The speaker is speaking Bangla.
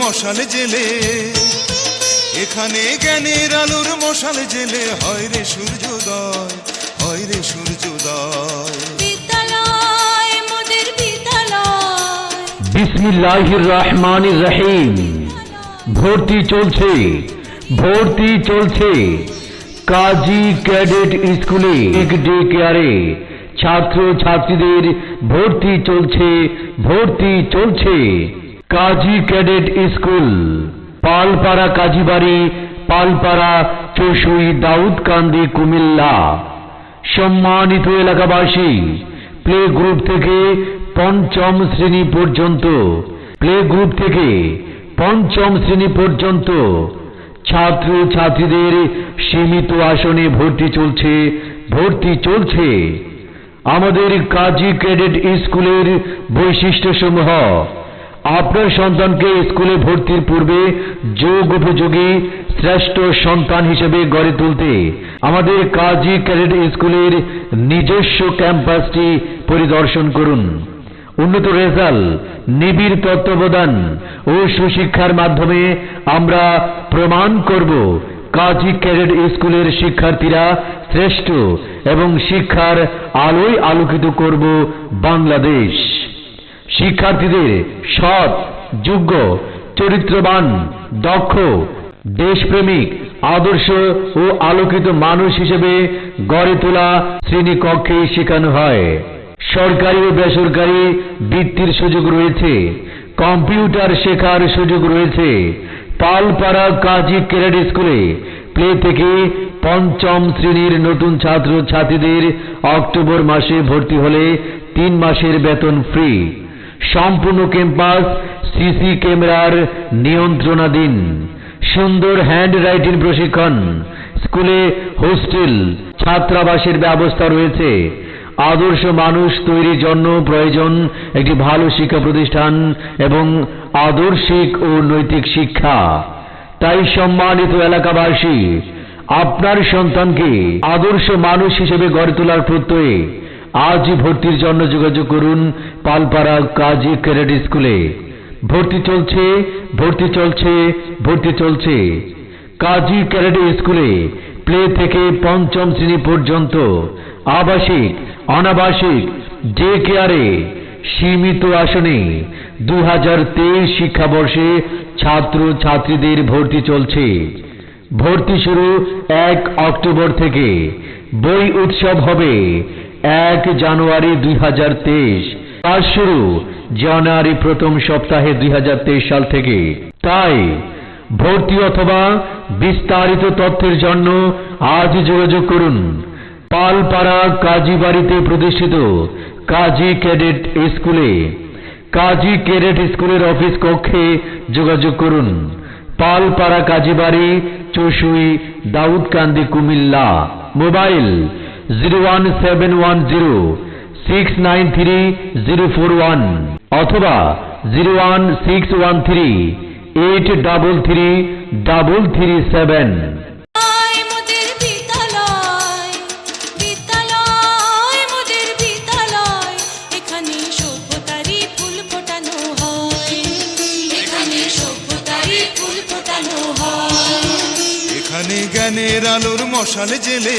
মশাল জেলে। এখানে জ্ঞানের আলোর মশাল জেলে। হয় রে সূর্যোদয় হয় রে সূর্যোদয়। বিসমিল্লাহির রহমানির রহিম। ভর্তি চলছে ভর্তি চলছে। কাজী ক্যাডেট স্কুলে এক ডে কেয়ারে ছাত্র ছাত্রীদের ভর্তি চলছে ভর্তি চলছে। Kazi cadet school, Palpara Kazibari, Palpara Chashui Daudkandi Comilla. সম্মানিত এলাকাবাসী, প্লে গ্রুপ থেকে পঞ্চম শ্রেণি পর্যন্ত, প্লে গ্রুপ থেকে পঞ্চম শ্রেণি পর্যন্ত ছাত্র ছাত্রীদের সীমিত আসনে ভর্তি চলছে ভর্তি চলছে আমাদের কাজী ক্যাডেট স্কুলের বৈশিষ্ট্যসমূহ। আপনার সন্তানকে স্কুলে ভর্তির পূর্বে যোগ উপযোগী শ্রেষ্ঠ সন্তান হিসেবে গড়ে তুলতে আমাদের কাজী ক্যাডেট স্কুলের নিজস্ব ক্যাম্পাসটি পরিদর্শন করুন। উন্নত রেজাল্ট, নিবিড় তত্ত্বাবধান ও সুশিক্ষার মাধ্যমে আমরা প্রমাণ করব কাজী ক্যাডেট স্কুলের শিক্ষার্থীরা শ্রেষ্ঠ এবং শিক্ষার আলোয় আলোকিত করব বাংলাদেশ। শিক্ষার্থীদের সৎ, যোগ্য, চরিত্রবান, দক্ষ, দেশপ্রেমিক, আদর্শ ও আলোকিত মানুষ হিসেবে গড়ে তোলা শ্রেণীকক্ষে শেখানো হয়। সরকারি ও বেসরকারি বৃত্তির সুযোগ রয়েছে, কম্পিউটার শেখার সুযোগ রয়েছে। পালপাড়া কাজী ক্যারেট স্কুলে প্লে থেকে পঞ্চম শ্রেণির নতুন ছাত্র ছাত্রীদের অক্টোবর মাসে ভর্তি হলে তিন মাসের বেতন ফ্রি। সম্পূর্ণ ক্যাম্পাস, সিসি ক্যামেরার নিয়ন্ত্রণাধীন। সুন্দর হ্যান্ড রাইটিং প্রশিক্ষণ, স্কুলে হোস্টেল, ছাত্রাবাসের ব্যবস্থা রয়েছে। আদর্শ মানুষ তৈরির জন্য প্রয়োজন একটি ভালো শিক্ষা প্রতিষ্ঠান এবং আদর্শিক ও নৈতিক শিক্ষা। তাই সম্মানিত এলাকাবাসী, আপনার সন্তানকে আদর্শ মানুষ হিসেবে গড়ে তোলার প্রত্যয়ে আজই ভর্তির জন্য যোগাযোগ করুন পালপাড়া কাজী ক্যারেট স্কুলে। ভর্তি চলছে ভর্তি চলছে ভর্তি চলছে। কাজী ক্যারেট স্কুলে প্লে থেকে পঞ্চম শ্রেণি পর্যন্ত আবাসিক, অনাবাসিক ডে কেয়ারে সীমিত আসনে দু তেইশ শিক্ষাবর্ষে ছাত্র ছাত্রীদের ভর্তি চলছে। ভর্তি শুরু এক অক্টোবর থেকে। বই উৎসব হবে এক জানুয়ারি দুই হাজার তেইশ। ক্লাস শুরু। জানুয়ারি প্রথম সপ্তাহে দুই হাজার তেইশ সাল থেকে। তাই ভর্তি অথবা বিস্তারিত তথ্যের জন্য আজ যোগাযোগ করুন। পালপাড়া কাজী বাড়িতে প্রতিষ্ঠিত কাজী ক্যাডেট স্কুলে। কাজী ক্যাডেট স্কুলের অফিস কক্ষে যোগাযোগ করুন। Palpara Kazibari Chashui Daudkandi Comilla. Mobile zero one seven one zero six nine three zero four one অথবা zero one six one three eight double three double three seven বিদ্যালয় মোদের বিদ্যালয় বিদ্যালয় মোদের বিদ্যালয় এখানে সভ্যতারই ফুল ফোটানো হয়। এখানে সভ্যতারই ফুল ফোটানো হয়। এখানে জ্ঞানের আলোর মশাল জেলে